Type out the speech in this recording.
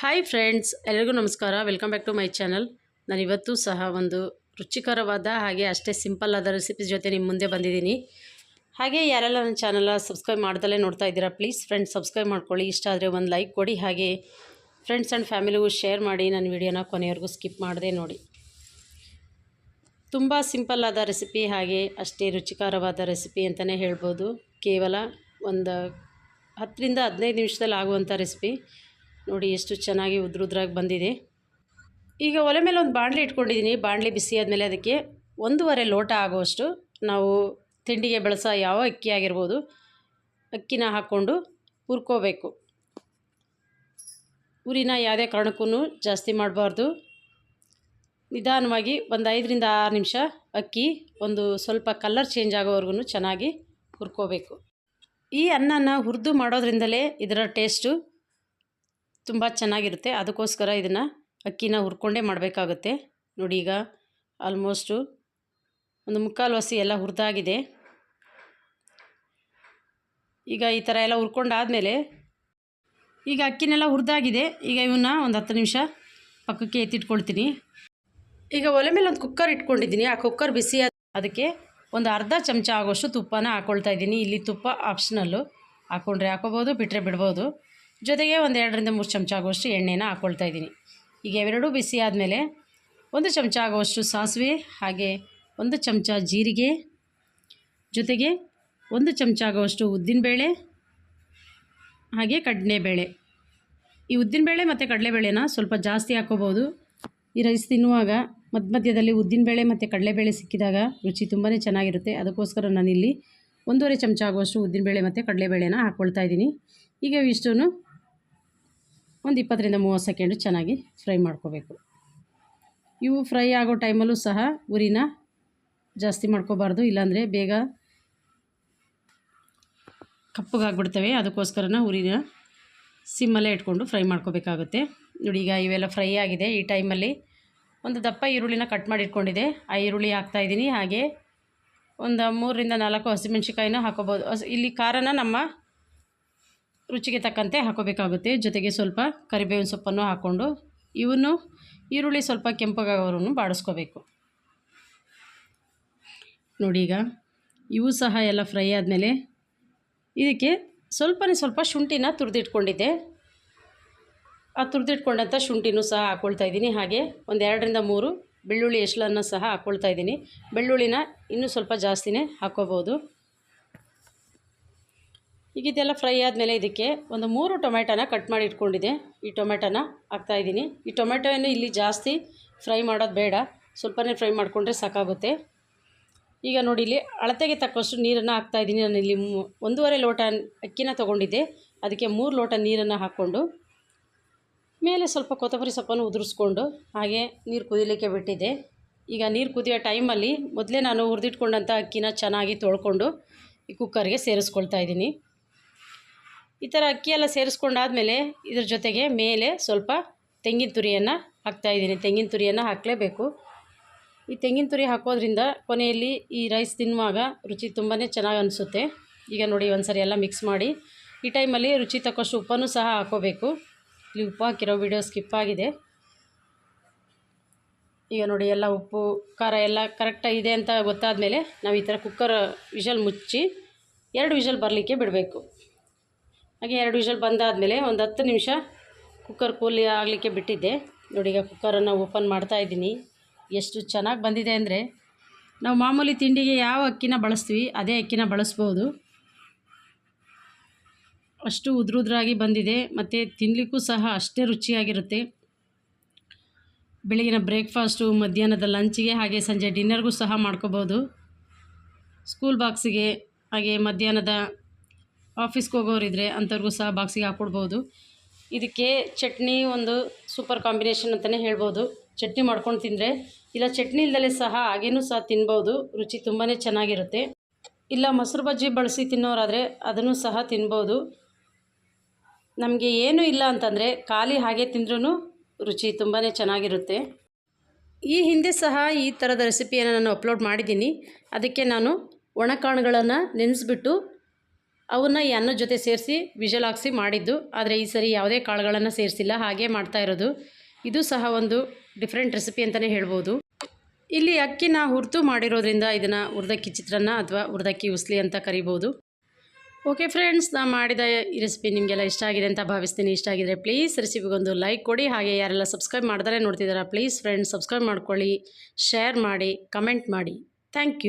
Hi friends ಎಲ್ಲರಿಗೂ ನಮಸ್ಕಾರ. Welcome back to my channel ನಾನು ಇವತ್ತು ಸಹ ಒಂದು ರುಚಿಕರವಾದ ಹಾಗೆ ಅಷ್ಟೇ ಸಿಂಪಲ್ ಆದ ರೆಸಿಪಿ ಜೊತೆ ನಿಮ್ಮ ಮುಂದೆ ಬಂದಿದ್ದೀನಿ. ಹಾಗೆ ಯಾರೆಲ್ಲ ನನ್ನ ಚಾನಲ್ ಸಬ್ಸ್ಕ್ರೈಬ್ ಮಾಡ್ದಲೇ ನೋಡ್ತಾ ಇದ್ದೀರಾ ಪ್ಲೀಸ್ ಫ್ರೆಂಡ್ಸ್ ಸಬ್ಸ್ಕ್ರೈಬ್ ಮಾಡ್ಕೊಳ್ಳಿ. ಇಷ್ಟ ಆದರೆ ಒಂದು ಲೈಕ್ ಕೊಡಿ. ಹಾಗೆ ಫ್ರೆಂಡ್ಸ್ ಆ್ಯಂಡ್ ಫ್ಯಾಮಿಲಿಗೂ ಶೇರ್ ಮಾಡಿ. ನನ್ನ ವಿಡಿಯೋನ ಕೊನೆಯವರೆಗೂ ಸ್ಕಿಪ್ ಮಾಡದೆ ನೋಡಿ. ತುಂಬ ಸಿಂಪಲ್ ಆದ ರೆಸಿಪಿ ಹಾಗೆ ಅಷ್ಟೇ ರುಚಿಕರವಾದ ರೆಸಿಪಿ ಅಂತಲೇ ಹೇಳ್ಬೋದು. ಕೇವಲ ಒಂದು ಹತ್ತರಿಂದ ಹದಿನೈದು ನಿಮಿಷದಲ್ಲಿ ಆಗುವಂಥ ರೆಸಿಪಿ ನೋಡಿ ಎಷ್ಟು ಚೆನ್ನಾಗಿ ಉದ್ರುದ್ರಾಗಿ ಬಂದಿದೆ. ಈಗ ಒಲೆ ಮೇಲೆ ಒಂದು ಬಾಣಲೆ ಇಟ್ಕೊಂಡಿದ್ದೀನಿ. ಬಾಣಲೆ ಬಿಸಿ ಆದಮೇಲೆ ಅದಕ್ಕೆ ಒಂದೂವರೆ ಲೋಟ ಆಗುವಷ್ಟು ನಾವು ತಿಂಡಿಗೆ ಬಳಸೋ ಯಾವ ಅಕ್ಕಿ ಆಗಿರ್ಬೋದು ಅಕ್ಕಿನ ಹಾಕ್ಕೊಂಡು ಹುರ್ಕೋಬೇಕು. ಉರಿನ ಯಾವುದೇ ಕಾರಣಕ್ಕೂ ಜಾಸ್ತಿ ಮಾಡಬಾರ್ದು. ನಿಧಾನವಾಗಿ ಒಂದು ಐದರಿಂದ ಆರು ನಿಮಿಷ ಅಕ್ಕಿ ಒಂದು ಸ್ವಲ್ಪ ಕಲರ್ ಚೇಂಜ್ ಆಗೋವರೆಗೂ ಚೆನ್ನಾಗಿ ಹುರ್ಕೋಬೇಕು. ಈ ಅನ್ನನ ಹುರಿದು ಮಾಡೋದ್ರಿಂದಲೇ ಇದರ ಟೇಸ್ಟು ತುಂಬ ಚೆನ್ನಾಗಿರುತ್ತೆ. ಅದಕ್ಕೋಸ್ಕರ ಇದನ್ನು ಅಕ್ಕಿನ ಹುರ್ಕೊಂಡೇ ಮಾಡಬೇಕಾಗುತ್ತೆ. ನೋಡಿ ಈಗ ಆಲ್ಮೋಸ್ಟು ಒಂದು ಮುಕ್ಕಾಲು ಹಸಿ ಎಲ್ಲ ಹುರಿದಾಗಿದೆ. ಈಗ ಈ ಥರ ಎಲ್ಲ ಹುರ್ಕೊಂಡಾದಮೇಲೆ ಈಗ ಅಕ್ಕಿನೆಲ್ಲ ಹುರಿದಾಗಿದೆ. ಈಗ ಇವನ್ನ ಒಂದು ಹತ್ತು ನಿಮಿಷ ಪಕ್ಕಕ್ಕೆ ಎತ್ತಿಟ್ಕೊಳ್ತೀನಿ. ಈಗ ಒಲೆ ಮೇಲೆ ಒಂದು ಕುಕ್ಕರ್ ಇಟ್ಕೊಂಡಿದ್ದೀನಿ. ಆ ಕುಕ್ಕರ್ ಬಿಸಿ ಅದಕ್ಕೆ ಒಂದು ಅರ್ಧ ಚಮಚ ಆಗೋಷ್ಟು ತುಪ್ಪನ ಹಾಕ್ಕೊಳ್ತಾ ಇದ್ದೀನಿ. ಇಲ್ಲಿ ತುಪ್ಪ ಆಪ್ಷನಲ್ಲು ಹಾಕ್ಕೊಂಡ್ರೆ ಹಾಕೋಬೋದು ಬಿಟ್ಟರೆ ಬಿಡ್ಬೋದು. ಜೊತೆಗೆ ಒಂದು ಎರಡರಿಂದ ಮೂರು ಚಮಚ ಆಗುವಷ್ಟು ಎಣ್ಣೆನ ಹಾಕ್ಕೊಳ್ತಾ ಇದ್ದೀನಿ. ಈಗ ಇವೆರಡೂ ಬಿಸಿ ಆದಮೇಲೆ ಒಂದು ಚಮಚ ಆಗುವಷ್ಟು ಸಾಸಿವೆ ಹಾಗೆ ಒಂದು ಚಮಚ ಜೀರಿಗೆ, ಜೊತೆಗೆ ಒಂದು ಚಮಚ ಆಗುವಷ್ಟು ಉದ್ದಿನಬೇಳೆ ಹಾಗೆ ಕಡಲೆಬೇಳೆ. ಈ ಉದ್ದಿನಬೇಳೆ ಮತ್ತು ಕಡಲೆಬೇಳೆನ ಸ್ವಲ್ಪ ಜಾಸ್ತಿ ಹಾಕ್ಕೋಬೋದು ಈ ರೈಸ್ ತಿನ್ನುವಾಗ ಮಧ್ಯ ಮಧ್ಯದಲ್ಲಿ ಉದ್ದಿನಬೇಳೆ ಮತ್ತು ಕಡಲೆಬೇಳೆ ಸಿಕ್ಕಿದಾಗ ರುಚಿ ತುಂಬಾ ಚೆನ್ನಾಗಿರುತ್ತೆ. ಅದಕ್ಕೋಸ್ಕರ ನಾನಿಲ್ಲಿ ಒಂದೂವರೆ ಚಮಚ ಆಗುವಷ್ಟು ಉದ್ದಿನಬೇಳೆ ಮತ್ತು ಕಡಲೆಬೇಳೆನ ಹಾಕ್ಕೊಳ್ತಾ ಇದ್ದೀನಿ. ಈಗ ಇವಿಷ್ಟೂ ಒಂದು ಇಪ್ಪತ್ತರಿಂದ ಮೂವತ್ತು ಸೆಕೆಂಡು ಚೆನ್ನಾಗಿ ಫ್ರೈ ಮಾಡ್ಕೋಬೇಕು. ಇವು ಫ್ರೈ ಆಗೋ ಟೈಮಲ್ಲೂ ಸಹ ಉರಿನ ಜಾಸ್ತಿ ಮಾಡ್ಕೋಬಾರ್ದು, ಇಲ್ಲಾಂದರೆ ಬೇಗ ಕಪ್ಪಗಾಗ್ಬಿಡ್ತವೆ. ಅದಕ್ಕೋಸ್ಕರನ ಉರಿನ ಸಿಮ್ಮಲ್ಲೇ ಇಟ್ಕೊಂಡು ಫ್ರೈ ಮಾಡ್ಕೋಬೇಕಾಗುತ್ತೆ. ನೋಡಿ, ಈಗ ಇವೆಲ್ಲ ಫ್ರೈ ಆಗಿದೆ. ಈ ಟೈಮಲ್ಲಿ ಒಂದು ದಪ್ಪ ಈರುಳ್ಳಿನ ಕಟ್ ಮಾಡಿ ಇಟ್ಕೊಂಡಿದೆ ಆ ಈರುಳ್ಳಿ ಹಾಕ್ತಾಯಿದ್ದೀನಿ ಹಾಗೆ ಒಂದು ಮೂರರಿಂದ ನಾಲ್ಕು ಹಸಿಮೆಣ್ಸಿಕಾಯಿನ ಹಾಕೋಬೋದು. ಇಲ್ಲಿ ಖಾರನ ನಮ್ಮ ರುಚಿಗೆ ತಕ್ಕಂತೆ ಹಾಕೋಬೇಕಾಗುತ್ತೆ. ಜೊತೆಗೆ ಸ್ವಲ್ಪ ಕರಿಬೇವಿನ ಸೊಪ್ಪನ್ನು ಹಾಕ್ಕೊಂಡು ಇವನ್ನು ಈರುಳ್ಳಿ ಸ್ವಲ್ಪ ಕೆಂಪಗಾಗೋರು ಬಾಡಿಸ್ಕೋಬೇಕು. ನೋಡಿ ಈಗ ಇವು ಸಹ ಎಲ್ಲ ಫ್ರೈ ಆದಮೇಲೆ ಇದಕ್ಕೆ ಸ್ವಲ್ಪನೇ ಸ್ವಲ್ಪ ಶುಂಠಿನ ತುರಿದಿಟ್ಕೊಂಡಿದ್ದೆ. ಆ ತುರಿದಿಟ್ಕೊಂಡಂಥ ಶುಂಠಿನೂ ಸಹ ಹಾಕ್ಕೊಳ್ತಾ ಇದ್ದೀನಿ. ಹಾಗೆ ಒಂದು ಎರಡರಿಂದ ಮೂರು ಬೆಳ್ಳುಳ್ಳಿ ಎಸ್ಳನ್ನು ಸಹ ಹಾಕ್ಕೊಳ್ತಾ ಇದ್ದೀನಿ. ಬೆಳ್ಳುಳ್ಳಿನ ಇನ್ನೂ ಸ್ವಲ್ಪ ಜಾಸ್ತಿನೇ ಹಾಕ್ಕೋಬೋದು ಈಗ ಇದೆಲ್ಲ ಫ್ರೈ ಆದಮೇಲೆ ಇದಕ್ಕೆ ಒಂದು ಮೂರು ಟೊಮೆಟೊನ ಕಟ್ ಮಾಡಿ ಇಟ್ಕೊಂಡಿದ್ದೆ. ಈ ಟೊಮೆಟೊನ ಹಾಕ್ತಾಯಿದ್ದೀನಿ ಈ ಟೊಮೆಟೊನ ಇಲ್ಲಿ ಜಾಸ್ತಿ ಫ್ರೈ ಮಾಡೋದು ಬೇಡ. ಸ್ವಲ್ಪನೇ ಫ್ರೈ ಮಾಡಿಕೊಂಡ್ರೆ ಸಾಕಾಗುತ್ತೆ. ಈಗ ನೋಡಿ, ಇಲ್ಲಿ ಅಳತೆಗೆ ತಕ್ಕಷ್ಟು ನೀರನ್ನು ಹಾಕ್ತಾಯಿದ್ದೀನಿ ನಾನು ಇಲ್ಲಿ ಒಂದೂವರೆ ಲೋಟ ಅಕ್ಕಿನ ತೊಗೊಂಡಿದ್ದೆ. ಅದಕ್ಕೆ ಮೂರು ಲೋಟ ನೀರನ್ನು ಹಾಕ್ಕೊಂಡು ಮೇಲೆ ಸ್ವಲ್ಪ ಕೊತ್ತಂಬರಿ ಸೊಪ್ಪನ್ನು ಉದುರಿಸ್ಕೊಂಡು ಹಾಗೆ ನೀರು ಕುದಿಲಿಕ್ಕೆ ಬಿಟ್ಟಿದ್ದೆ. ಈಗ ನೀರು ಕುದಿಯೋ ಟೈಮಲ್ಲಿ ಮೊದಲೇ ನಾನು ಹುರಿದಿಟ್ಕೊಂಡಂಥ ಅಕ್ಕಿನ ಚೆನ್ನಾಗಿ ತೊಳ್ಕೊಂಡು ಈ ಕುಕ್ಕರ್ಗೆ ಸೇರಿಸ್ಕೊಳ್ತಾ ಇದ್ದೀನಿ. ಈ ಥರ ಅಕ್ಕಿಯೆಲ್ಲ ಸೇರಿಸ್ಕೊಂಡಾದಮೇಲೆ ಇದ್ರ ಜೊತೆಗೆ ಮೇಲೆ ಸ್ವಲ್ಪ ತೆಂಗಿನ ತುರಿಯನ್ನು ಹಾಕ್ತಾಯಿದ್ದೀನಿ ತೆಂಗಿನ ತುರಿಯನ್ನು ಹಾಕಲೇಬೇಕು. ಈ ತೆಂಗಿನ ತುರಿ ಹಾಕೋದ್ರಿಂದ ಕೊನೆಯಲ್ಲಿ ಈ ರೈಸ್ ತಿನ್ನುವಾಗ ರುಚಿ ತುಂಬಾ ಚೆನ್ನಾಗಿ ಅನಿಸುತ್ತೆ. ಈಗ ನೋಡಿ ಒಂದು ಸರಿ ಎಲ್ಲ ಮಿಕ್ಸ್ ಮಾಡಿ ಈ ಟೈಮಲ್ಲಿ ರುಚಿ ತಕ್ಕಷ್ಟು ಉಪ್ಪನ್ನು ಸಹ ಹಾಕೋಬೇಕು. ಇಲ್ಲಿ ಉಪ್ಪು ಹಾಕಿರೋ ವಿಡಿಯೋ ಸ್ಕಿಪ್ ಆಗಿದೆ. ಈಗ ನೋಡಿ ಎಲ್ಲ ಉಪ್ಪು, ಖಾರ ಎಲ್ಲ ಕರೆಕ್ಟಾಗಿ ಇದೆ ಅಂತ ಗೊತ್ತಾದಮೇಲೆ ನಾವು ಈ ಥರ ಕುಕ್ಕರ್ ವಿಷಲ್ ಮುಚ್ಚಿ ಎರಡು ವಿಷಲ್ ಬರಲಿಕ್ಕೆ ಬಿಡಬೇಕು. ಹಾಗೆ ಎರಡು ವಿಷಲ್ ಬಂದಾದಮೇಲೆ ಒಂದು ಹತ್ತು ನಿಮಿಷ ಕುಕ್ಕರ್ ಕೂಲಿ ಆಗಲಿಕ್ಕೆ ಬಿಟ್ಟಿದ್ದೆ. ನೋಡಿ ಈಗ ಕುಕ್ಕರನ್ನು ಓಪನ್ ಮಾಡ್ತಾ ಇದ್ದೀನಿ. ಎಷ್ಟು ಚೆನ್ನಾಗಿ ಬಂದಿದೆ ಅಂದರೆ ನಾವು ಮಾಮೂಲಿ ತಿಂಡಿಗೆ ಯಾವ ಅಕ್ಕಿನ ಬಳಸ್ತೀವಿ, ಅದೇ ಅಕ್ಕಿನ ಬಳಸ್ಬೋದು. ಅಷ್ಟು ಉದ್ರುದ್ರಾಗಿ ಬಂದಿದೆ. ಮತ್ತು ತಿನ್ನಲಿಕ್ಕೂ ಸಹ ಅಷ್ಟೇ ರುಚಿಯಾಗಿರುತ್ತೆ. ಬೆಳಗಿನ ಬ್ರೇಕ್ಫಾಸ್ಟು ಮಧ್ಯಾಹ್ನದ ಲಂಚಿಗೆ ಹಾಗೆ ಸಂಜೆ ಡಿನ್ನರ್ಗೂ ಸಹ ಮಾಡ್ಕೋಬೋದು. ಸ್ಕೂಲ್ ಬಾಕ್ಸಿಗೆ ಹಾಗೆ ಮಧ್ಯಾಹ್ನದ ಆಫೀಸ್ಗೆ ಹೋಗೋರಿದ್ರೆ ಅಂಥವ್ರಿಗೂ ಸಹ ಬಾಕ್ಸಿಗೆ ಹಾಕ್ಕೊಡ್ಬೋದು. ಇದಕ್ಕೆ ಚಟ್ನಿ ಒಂದು ಸೂಪರ್ ಕಾಂಬಿನೇಷನ್ ಅಂತಲೇ ಹೇಳ್ಬೋದು. ಚಟ್ನಿ ಮಾಡ್ಕೊಂಡು ತಿಂದರೆ ಇಲ್ಲ ಚಟ್ನಿ ಇಲ್ಲದಲೇ ಸಹ ಹಾಗೇನೂ ಸಹ ತಿನ್ಬೋದು. ರುಚಿ ತುಂಬಾ ಚೆನ್ನಾಗಿರುತ್ತೆ. ಇಲ್ಲ ಮೊಸರು ಬಜ್ಜಿ ಬಳಸಿ ತಿನ್ನೋರಾದರೆ ಅದನ್ನು ಸಹ ತಿನ್ಬೋದು. ನಮಗೆ ಏನೂ ಇಲ್ಲ ಅಂತಂದರೆ ಖಾಲಿ ಹಾಗೆ ತಿಂದ್ರೂ ರುಚಿ ತುಂಬಾ ಚೆನ್ನಾಗಿರುತ್ತೆ. ಈ ಹಿಂದೆ ಸಹ ಈ ಥರದ ರೆಸಿಪಿಯನ್ನು ನಾನು ಅಪ್ಲೋಡ್ ಮಾಡಿದ್ದೀನಿ. ಅದಕ್ಕೆ ನಾನು ಒಣಕಾಳುಗಳನ್ನು ನೆನೆಸ್ಬಿಟ್ಟು ಅವನ್ನ ಅನ್ನದ ಜೊತೆ ಸೇರಿಸಿ ವಿಜಲ್ ಹಾಕ್ಸಿ ಮಾಡಿದ್ದು. ಆದರೆ ಈ ಸರಿ ಯಾವುದೇ ಕಾಳುಗಳನ್ನು ಸೇರಿಸಿಲ್ಲ. ಹಾಗೆ ಮಾಡ್ತಾ ಇರೋದು. ಇದು ಸಹ ಒಂದು ಡಿಫ್ರೆಂಟ್ ರೆಸಿಪಿ ಅಂತಲೇ ಹೇಳ್ಬೋದು. ಇಲ್ಲಿ ಅಕ್ಕಿನ ಹುರಿದು ಮಾಡಿರೋದ್ರಿಂದ ಇದನ್ನು ಹುರ್ದಕ್ಕಿ ಚಿತ್ರಾನ್ನ ಅಥವಾ ಹುರ್ದಕ್ಕಿ ಉಸ್ಲಿ ಅಂತ ಕರಿಬೋದು. ಓಕೆ ಫ್ರೆಂಡ್ಸ್ ನಾ ಮಾಡಿದ ಈ ರೆಸಿಪಿ ನಿಮಗೆಲ್ಲ ಇಷ್ಟ ಆಗಿದೆ ಅಂತ ಭಾವಿಸ್ತೀನಿ. ಇಷ್ಟ ಆಗಿದ್ರೆ ಪ್ಲೀಸ್ ರೆಸಿಪಿಗೊಂದು ಲೈಕ್ ಕೊಡಿ. ಹಾಗೆ ಯಾರೆಲ್ಲ ಸಬ್ಸ್ಕ್ರೈಬ್ ಮಾಡ್ತಾರೆ ನೋಡ್ತಿದ್ದಾರೆ ಪ್ಲೀಸ್ ಫ್ರೆಂಡ್ಸ್ ಸಬ್ಸ್ಕ್ರೈಬ್ ಮಾಡ್ಕೊಳ್ಳಿ ಶೇರ್ ಮಾಡಿ ಕಮೆಂಟ್ ಮಾಡಿ. Thank you